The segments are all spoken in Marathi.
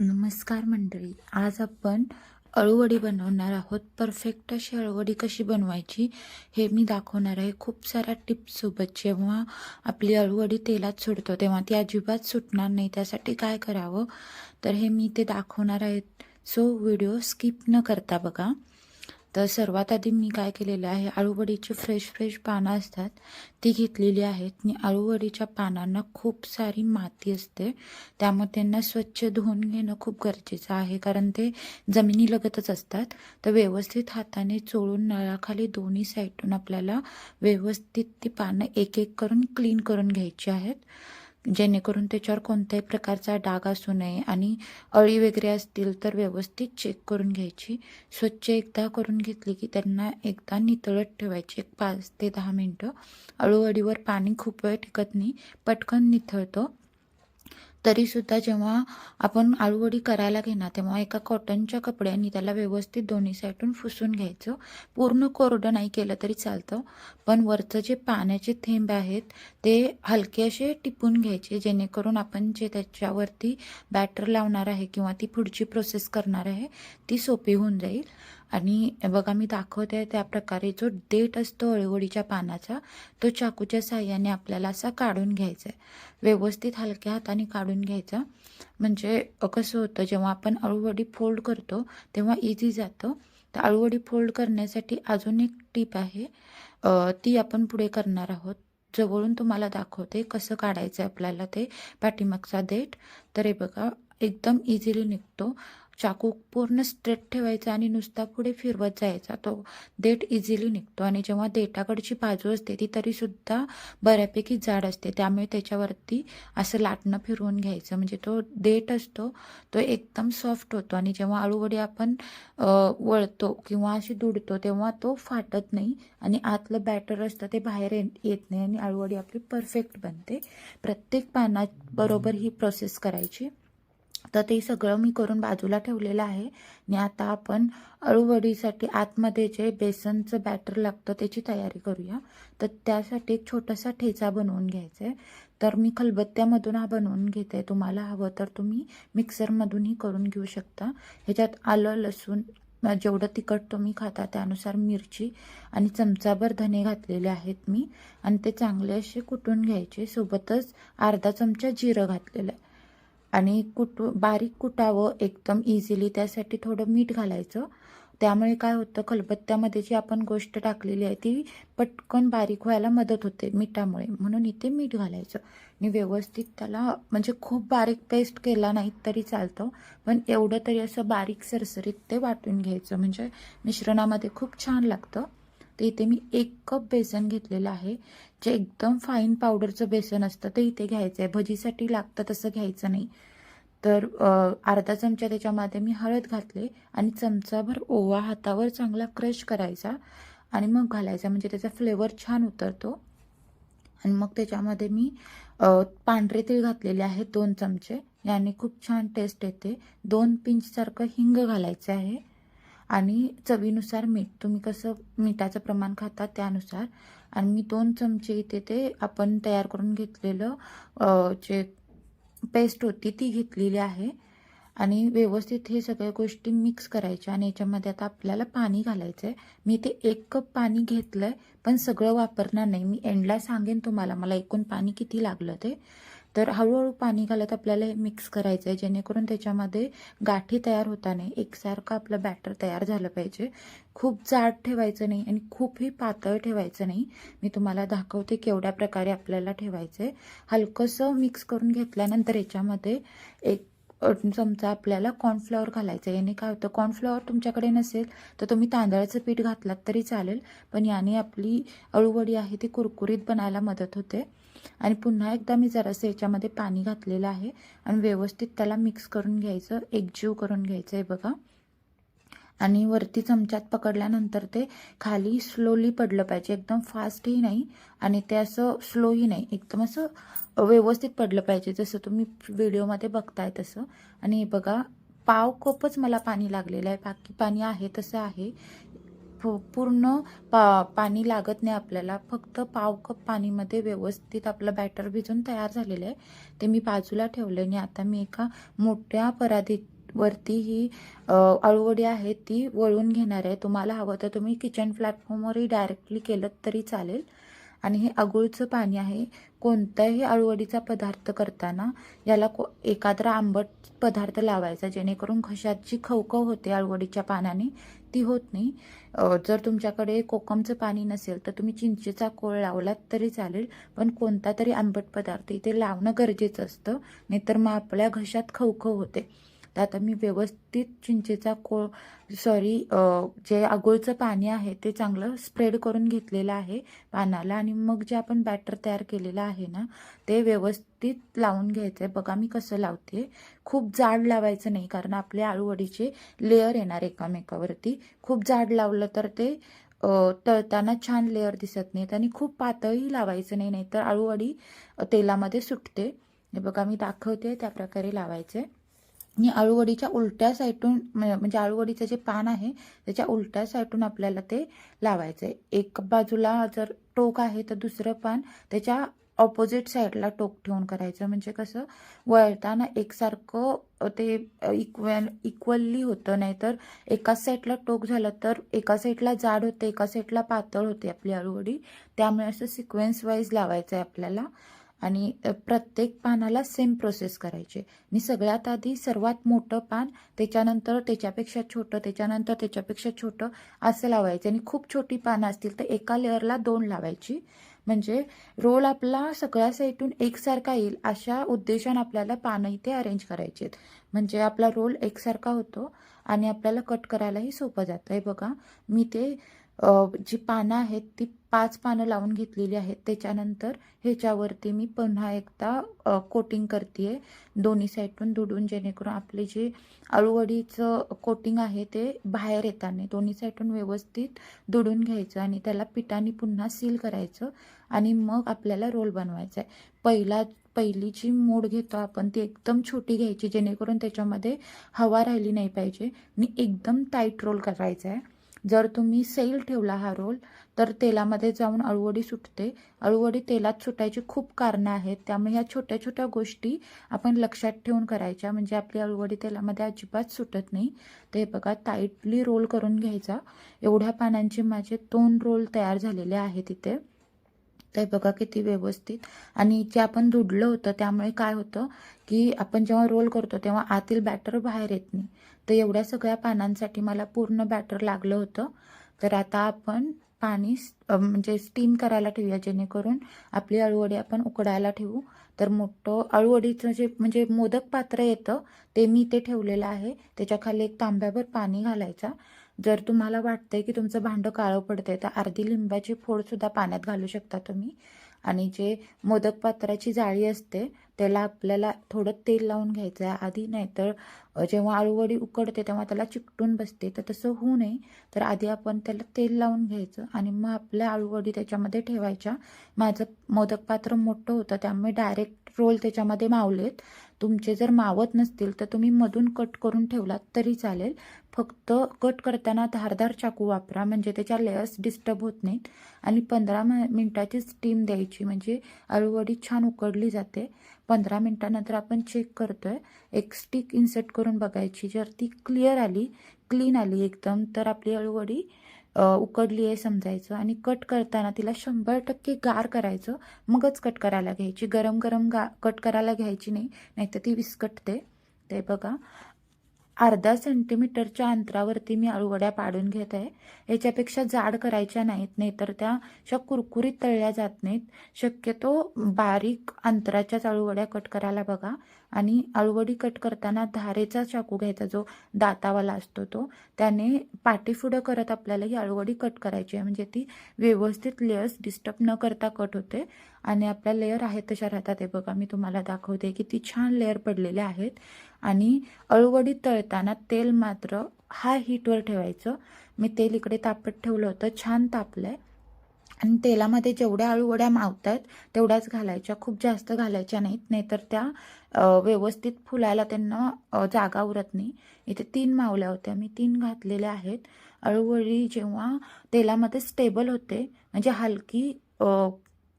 नमस्कार मंडळी आज आपण अळूवडी बनवणार आहोत. परफेक्ट अशी अळूवडी कशी बनवायची हे मी दाखवणार आहे. खूप साऱ्या टिप्ससोबत जेव्हा आपली अळूवडी तेलात सुटतो तेव्हा ती अजिबात सुटणार नाही. त्यासाठी काय करावं? तर हे मी ते दाखवणार आहे. सो व्हिडिओ स्किप न करता बघा. तर सर्वात आधी मी काय केलेलं आहे आळूवडीची फ्रेश फ्रेश पानं असतात ती घेतलेली आहेत. आणि आळूवडीच्या पानांना खूप सारी माती असते. त्यामुळे त्यांना स्वच्छ धुवून घेणं खूप गरजेचं आहे कारण ते जमिनीलगतच असतात. तर व्यवस्थित हाताने चोळून नळाखाली दोन्ही साईडून आपल्याला व्यवस्थित ती पानं एक एक करून क्लीन करून घ्यायची आहेत. जेणेकरून त्याच्यावर कोणत्याही प्रकारचा डाग असू नये आणि अळी वगैरे असतील तर व्यवस्थित चेक करून घ्यायची. स्वच्छ एकदा करून घेतली की त्यांना एकदा नितळत ठेवायची. एक पाच ते दहा मिनटं. अळूवडीवर पाणी खूप वेळ टिकत नाही. पटकन निथळतो तरीसुद्धा जेव्हा आपण आळूवडी करायला घेणार तेव्हा एका कॉटनच्या कपड्याने त्याला व्यवस्थित दोन्ही साईडून फुसून घ्यायचं. पूर्ण कोरडं नाही केलं तरी चालतं. पण वरचं जे पाण्याचे थेंब आहेत ते हलके असे टिपून घ्यायचे जेणेकरून आपण जे त्याच्यावरती बॅटर लावणार आहे किंवा ती पुढची प्रोसेस करणार आहे ती सोपी होऊन जाईल. आणि बघा मी दाखवते त्या प्रकारे जो देठ असतो अळूवडीच्या पानाचा तो चाकूच्या साह्याने आपल्याला असा काढून घ्यायचा आहे. व्यवस्थित हलक्या हाताने काढून घ्यायचा. म्हणजे कसं होतं जेव्हा आपण अळूवडी फोल्ड करतो तेव्हा इझी जातं. तर अळूवडी फोल्ड करण्यासाठी अजून एक टीप आहे. ती आपण पुढे करणार आहोत. जवळून तुम्हाला दाखवते कसं काढायचं आहे आपल्याला ते पाठीमागचा देठ तर हे बघा एकदम इझिली निघतो. चाकू पूर्ण स्ट्रेट ठेवायचा आणि नुसता पुढे फिरवत जायचा. तो देठ इझिली निघतो आणि जेव्हा देठाकडची बाजू असते ती तरीसुद्धा बऱ्यापैकी जाड असते. त्यामुळे त्याच्यावरती असं लाटणं फिरवून घ्यायचं. म्हणजे तो देठ असतो तो एकदम सॉफ्ट होतो आणि जेव्हा अळूवडी आपण वळतो किंवा अशी दुडतो तेव्हा तो फाटत नाही आणि आतलं बॅटर असतं ते बाहेर येत नाही आणि अळूवडी आपली परफेक्ट बनते. प्रत्येक पानाबरोबर ही प्रोसेस करायची. तर ते सगळं मी करून बाजूला ठेवलेलं आहे. आणि आता आपण अळूवडीसाठी आतमध्ये जे बेसनचं बॅटर लागतं त्याची तयारी करूया. तर त्यासाठी एक छोटासा ठेचा बनवून घ्यायचा आहे तर मी खलबत्त्यामधून हा बनवून घेते. तुम्हाला हवं तर तुम्ही मिक्सरमधूनही करून घेऊ शकता. ह्याच्यात आलं लसूण जेवढं तिखट तुम्ही खाता त्यानुसार मिरची आणि चमचाभर धने घातलेले आहेत मी. आणि ते चांगले असे कुटून घ्यायचे. सोबतच अर्धा चमचा जिरं घातलेलं आहे. आणि कुटू बारीक कुटावं एकदम इझिली त्यासाठी थोडं मीठ घालायचं. त्यामुळे काय होतं खलबत्त्यामध्ये जी आपण गोष्ट टाकलेली आहे ती पटकन बारीक व्हायला मदत होते मिठामुळे. म्हणून इथे मीठ घालायचं. आणि व्यवस्थित त्याला म्हणजे खूप बारीक पेस्ट केला नाही तरी चालतं पण एवढं तरी असं बारीक सरसरीत ते वाटून घ्यायचं. म्हणजे मिश्रणामध्ये खूप छान लागतं. तर इथे मी एक कप बेसन घेतलेलं आहे. जे एकदम फाईन पावडरचं बेसन असतं ते इथे घ्यायचं आहे. भजीसाठी लागतं तसं घ्यायचं नाही. तर अर्धा चमचा त्याच्यामध्ये मी हळद घातले आणि चमचाभर ओवा हातावर चांगला क्रश करायचा आणि मग घालायचा. म्हणजे त्याचा फ्लेवर छान उतरतो. आणि मग त्याच्यामध्ये मी पांढरे तीळ घातलेले आहेत दोन चमचे. याने खूप छान टेस्ट येते. दोन पिंचसारखं हिंग घालायचं आहे. आणि चवीनुसार मीठ. तुम्ही कसं मिठाचं प्रमाण खाता त्यानुसार. आणि मी दोन चमचे इथे ते आपण तयार करून घेतलेलं जे पेस्ट होती ती घेतलेली आहे. आणि व्यवस्थित हे सगळ्या गोष्टी मिक्स करायच्या आणि याच्यामध्ये आता आपल्याला पाणी घालायचं आहे मी ते एक कप पाणी घेतलं आहे पण सगळं वापरणार नाही. मी एंडला सांगेन तुम्हाला मला एकूण पाणी किती लागलं ते. तर हळूहळू पाणी घालत आपल्याला हे मिक्स करायचं आहे जेणेकरून त्याच्यामध्ये गाठी तयार होता नाही एकसारखं आपलं बॅटर तयार झालं पाहिजे. खूप जाड ठेवायचं नाही आणि खूपही पातळ ठेवायचं नाही. मी तुम्हाला दाखवते केवढ्या प्रकारे आपल्याला ठेवायचं आहे हलकंसं मिक्स करून घेतल्यानंतर याच्यामध्ये एक समजा चमचा आपल्याला कॉर्नफ्लॉवर घालायचं आहे याने काय होतं कॉर्नफ्लॉवर तुमच्याकडे नसेल तर तुम्ही तांदळाचं पीठ घातलात तरी चालेल पण याने आपली अळूवडी आहे ती कुरकुरीत बनायला मदत होते. आणि पुन्हा एकदा मी जरासं याच्यामध्ये पाणी घातलेलं आहे आणि व्यवस्थित त्याला मिक्स करून घ्यायचं एकजीव करून घ्यायचं आहे बघा. आणि वरती चमच्यात पकडल्यानंतर ते खाली स्लोली पडलं पाहिजे. एकदम फास्टही नाही आणि ते असं स्लोही नाही. एकदम असं व्यवस्थित पडलं पाहिजे. जसं तुम्ही व्हिडिओमध्ये बघताय तसं. आणि हे बघा पाव कपच मला पाणी लागलेलं आहे. बाकी पाणी आहे तसं आहे. पूर्ण पा पाणी लागत नाही आपल्याला. फक्त पाव कप पाणीमध्ये व्यवस्थित आपलं बॅटर भिजून तयार झालेलं आहे. ते मी बाजूला ठेवलं आणि आता मी एका मोठ्या परातीवरती ही अळूवडी आहे ती वळून घेणार आहे. तुम्हाला हवं तर तुम्ही किचन प्लॅटफॉर्मवरही डायरेक्टली केलं तरी चालेल. आणि हे आगुळचं पाणी आहे. कोणताही आळूवडीचा पदार्थ करताना याला को एखादा आंबट पदार्थ लावायचा जेणेकरून घशात जी खवखव होते आळूवडीच्या पानाने ती होत नाही. जर तुमच्याकडे कोकमचं पाणी नसेल तर तुम्ही चिंचेचा कोळ लावलात तरी चालेल पण कोणता तरी आंबट पदार्थ इथे लावणं गरजेचं असतं नाहीतर मग आपल्या घशात खवखव होते. तर आता मी व्यवस्थित चिंचेचा को सॉरी जे आगोळचं पाणी आहे ते चांगलं स्प्रेड करून घेतलेलं आहे पानाला आणि मग जे आपण बॅटर तयार केलेलं आहे ना ते व्यवस्थित लावून घ्यायचं आहे बघा मी कसं लावते. खूप जाड लावायचं नाही कारण आपले आळूवडीचे लेअर येणार एकामेकावरती. खूप जाड लावलं तर ते तळताना छान लेअर दिसत नाहीत आणि खूप पातळी लावायचं नाही नाहीतर आळूवडी तेलामध्ये सुटते. हे बघा मी दाखवते त्या प्रकारे लावायचे आणि आळूवडीच्या उलट्या साईडून म्हणजे आळूवडीचं जे पान आहे त्याच्या उलट्या साईडून आपल्याला ते लावायचं आहे एक बाजूला जर टोक आहे तर दुसरं पान त्याच्या ऑपोजिट साईडला टोक ठेवून करायचं. म्हणजे कसं वळताना एकसारखं ते इक्वल इक्वलली होतं. नाहीतर एकाच साईडला टोक झालं तर एका साईडला जाड होते एका साईडला पातळ होते आपली आळूवडी. त्यामुळे असं सिक्वेन्स वाईज लावायचं आहे आपल्याला. आणि प्रत्येक पानाला सेम प्रोसेस करायची. आणि सगळ्यात आधी सर्वात मोठं पान त्याच्यानंतर त्याच्यापेक्षा छोटं त्याच्यानंतर त्याच्यापेक्षा छोटं असं लावायचं. आणि खूप छोटी पानं असतील तर एका लेअरला दोन लावायची. म्हणजे रोल आपला सगळ्या साईडून एकसारखा येईल अशा उद्देशाने आपल्याला पानं इथे अरेंज करायची आहेत म्हणजे आपला रोल एकसारखा होतो आणि आपल्याला कट करायलाही सोपं जातं. आहे बघा मी ते जी पानं आहेत ती पाच पानं लावून घेतलेली आहेत. त्याच्यानंतर ह्याच्यावरती मी पुन्हा एकदा कोटिंग करते दोन्ही साईडून दुडून जेणेकरून आपले जे अळूवडीचं कोटिंग आहे ते बाहेर येताना दोन्ही साईडून व्यवस्थित दुडून घ्यायचं आणि त्याला पिठाने पुन्हा सील करायचं आणि मग आपल्याला रोल बनवायचा आहे. पहिला पहिली जी मोड घेतो आपण ती एकदम छोटी घ्यायची जेणेकरून त्याच्यामध्ये हवा राहिली नाही पाहिजे. आणि एकदम टाईट रोल करायचा आहे. जर तुम्ही सैल ठेवला हा रोल तर तेलामध्ये जाऊन अळूवडी सुटते. अळूवडी तेलात सुटायची खूप कारणं आहेत. त्यामुळे ह्या छोट्या छोट्या गोष्टी आपण लक्षात ठेवून करायच्या. म्हणजे आपली अळूवडी तेलामध्ये अजिबात सुटत नाही. ते बघा टाईटली रोल करून घ्यायचा. एवढ्या पानांचे माझे दोन रोल तयार झालेले आहेत इथे. आहे बघा किती व्यवस्थित. आणि जे आपण दुडलं होतं त्यामुळे काय होतं की आपण जेव्हा रोल करतो तेव्हा आतील बॅटर बाहेर येत नाही. तर एवढ्या सगळ्या पानांसाठी मला पूर्ण बॅटर लागलं होतं. तर आता आपण पाणी म्हणजे स्टीम करायला ठेवूया जेणेकरून आपली अळूवडी आपण उकडायला ठेवू. तर मोठं अळूवडीचं जे म्हणजे मोदक पात्र येतं ते मी ते ठेवलेलं आहे. त्याच्याखाली एक तांब्याभर पाणी घालायचा. जर तुम्हाला वाटतंय की तुमचं भांडं काळं पडतंय तर अर्धी लिंबाची फोडसुद्धा पाण्यात घालू शकता तुम्ही. आणि जे मोदक पात्राची जाळी असते त्याला आपल्याला थोडं तेल लावून घ्यायचं आहे. आधी नाहीतर जेव्हा आळूवडी उकडते तेव्हा त्याला चिकटून बसते. तर तसं होऊ नये. तर आधी आपण त्याला तेल लावून घ्यायचं आणि मग आपल्या आळूवडी त्याच्यामध्ये ठेवायच्या. माझं मोदक पात्र मोठं होतं त्यामुळे डायरेक्ट रोल त्याच्यामध्ये मावलेत. तुमचे जर मावत नसतील तर तुम्ही मधून कट करून ठेवलात तरी चालेल. फक्त कट करताना धारदार चाकू वापरा. म्हणजे त्याच्या लेयर्स डिस्टर्ब होत नाहीत. आणि पंधरा मिनटाची स्टीम द्यायची. म्हणजे अळूवडी छान उकडली जाते. पंधरा मिनटानंतर आपण चेक करतोय. एक स्टिक इन्सर्ट करून बघायची. जर ती क्लिअर आली क्लीन आली एकदम तर आपली अळूवडी उकडली आहे समजायचं आणि कट करताना तिला शंभर टक्के गार करायचं. मगच कट करायला घ्यायची. गरम गरम गा कट करायला घ्यायची नाही. नाहीतर ती विस्कटते. ते बघा. अर्धा सेंटीमीटरच्या अंतरावरती मी अळूवड्या पाडून घेत आहे. याच्यापेक्षा जाड करायच्या नाहीत नाहीतर त्या अशा कुरकुरीत तळल्या जात नाहीत. शक्यतो बारीक अंतराच्याच अळूवड्या कट करायला बघा. आणि अळूवडी कट करताना धारेचा चाकू घ्यायचा जो दातावाला असतो तो. त्याने पाठीफुडं करत आपल्याला ही अळूवडी कट करायची आहे. म्हणजे ती व्यवस्थित लेयर्स डिस्टर्ब न करता कट होते. आणि आपल्या लेअर आहेत तशा राहतात. हे बघा मी तुम्हाला दाखवते किती छान लेअर पडलेले आहेत. आणि अळूवडी तळताना तेल मात्र हाय हीटवर ठेवायचं. मी तेल इकडे तापत ठेवलं होतं. छान तापलं आहे आणि तेलामध्ये जेवढ्या अळूवड्या मावत आहेत तेवढ्याच घालायच्या. खूप जास्त घालायच्या नाहीत. नाहीतर त्या व्यवस्थित फुलायला त्यांना जागा उरत नाही. इथे तीन मावल्या होत्या. मी तीन घातलेल्या आहेत. अळूवडी जेव्हा तेलामध्ये स्टेबल होते म्हणजे हलकी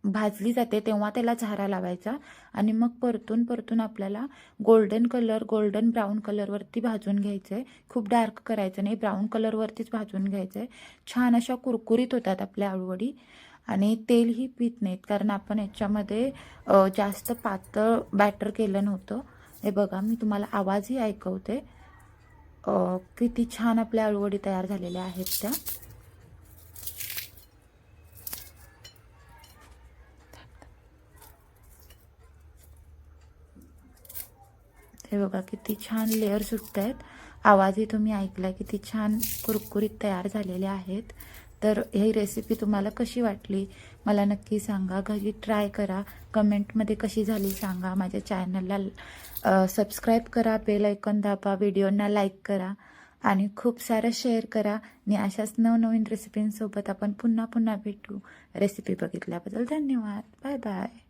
भाजली जाते तेव्हा त्याला झारा लावायचा आणि मग परतून परतून आपल्याला गोल्डन कलर गोल्डन ब्राऊन कलरवरती भाजून घ्यायचं आहे खूप डार्क करायचं नाही ब्राऊन कलरवरतीच भाजून घ्यायचं आहे छान अशा कुरकुरीत होतात आपल्या आळूवडी आणि तेलही पित नाहीत कारण आपण याच्यामध्ये जास्त पातळ बॅटर केलं नव्हतं. हे बघा मी तुम्हाला आवाजही ऐकवते. किती छान आपल्या आळूवडी तयार झालेल्या आहेत त्या. हे बघा किती छान लेअर सुटत आहेत. आवाजही तुम्ही ऐकला किती छान कुरकुरीत तयार झालेले आहेत. तर ही रेसिपी तुम्हाला कशी वाटली? मला नक्की सांगा. घरी ट्राय करा. कमेंटमध्ये कशी झाली सांगा. माझ्या चॅनलला सबस्क्राईब करा. बेल ऐकून दाबा. व्हिडिओना लाईक करा. आणि खूप सारं शेअर करा. आणि अशाच नवनवीन रेसिपींसोबत आपण पुन्हा पुन्हा भेटू. रेसिपी बघितल्याबद्दल धन्यवाद. Bye bye